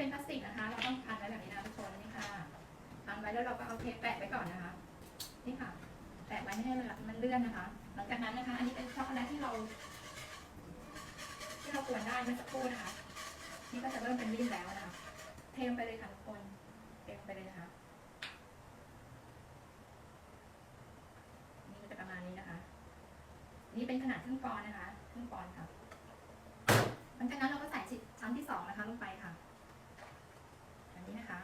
เป็นพลาสติกนะคะ เราต้องพันไว้แบบนี้นะทุกคนนี่ค่ะพันไว้แล้วเราก็เอาเทปแปะไว้ก่อนนะคะ นี่ค่ะ แปะไว้ให้มันเลื่อนนะคะ หลังจากนั้นนะคะ อันนี้เป็นช็อกโกแลตที่เรา ที่เรากวนได้เมื่อสักครู่นะคะ นี่ก็จะเริ่มเป็นริ่มแล้วนะคะ เทลงไปเลยค่ะทุกคนเทลงไปเลยนะคะนี่ก็จะประมาณนี้นะคะ นี่เป็นขนาดครึ่งปอนนะคะ ครึ่งปอนด์ค่ะ หลังจากนั้นเราก็ใส่ชั้นที่สองนะคะลงไปค่ะแบบนี้นะคะ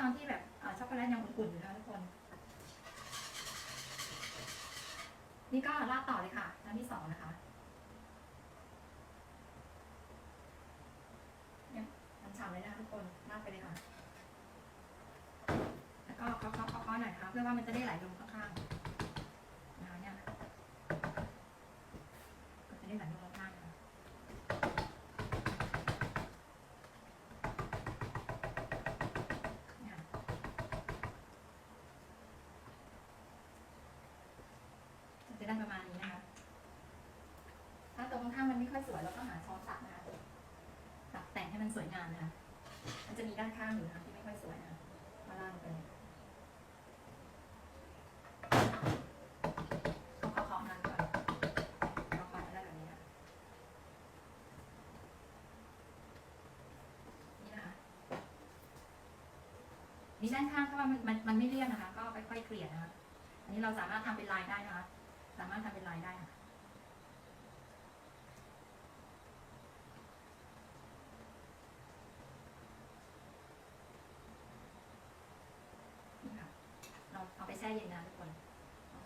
ตอนที่แบบช็อกโกแลตยังอุ่นๆอยู่นะทุกคน นี่ก็ราดต่อเลยค่ะชั้นที่สองนะคะเนี่ยมันฉ่ำเลยนะคะทุกคนราดไปเลยค่ะ แล้วก็เคาะๆเคาะๆหน่อยค่ะ เพื่อว่ามันจะได้ไหลลงข้างๆนะคะเนี่ยก็จะได้ไหลลงข้างๆนะคะ เนี่ยจะ ได้ประมาณนี้นะคะ ถ้าตรงข้างมันไม่ค่อยสวยเราก็หาช้อนตักนะคะตักแต่งให้มันสวยงามนะคะ มันจะมีด้านข้างอยู่นะคะที่ไม่ค่อยสวยนะคะมาล่างไปเขาเคาะนานกว่ามาขัดด้านหลังนี้นี่นะคะนี่ด้านข้างถ้ามันมันมันไม่เรียบนะคะ ก็ค่อยๆเกลี่ยนะคะ อันนี้เราสามารถทำเป็นลายได้นะคะ สามารถทำเป็นลายได้ค่ะนี่ค่ะเราเอาไปแช่เย็นนะทุกคน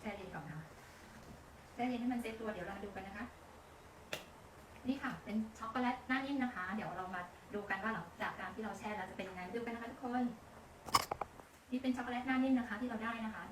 แช่เย็นก่อนนะคะแช่เย็นให้มันเซตตัวเดี๋ยวเรามาดูกันนะคะ นี่ค่ะ เป็นช็อกโกแลตหน้านิ่มนะคะ เดี๋ยวเรามาดูกันว่าหลังจากการที่เราแช่แล้วจะเป็นยังไงดูกันนะคะทุกคน นี่เป็นช็อกโกแลตหน้านิ่มนะคะ ที่เราได้นะคะ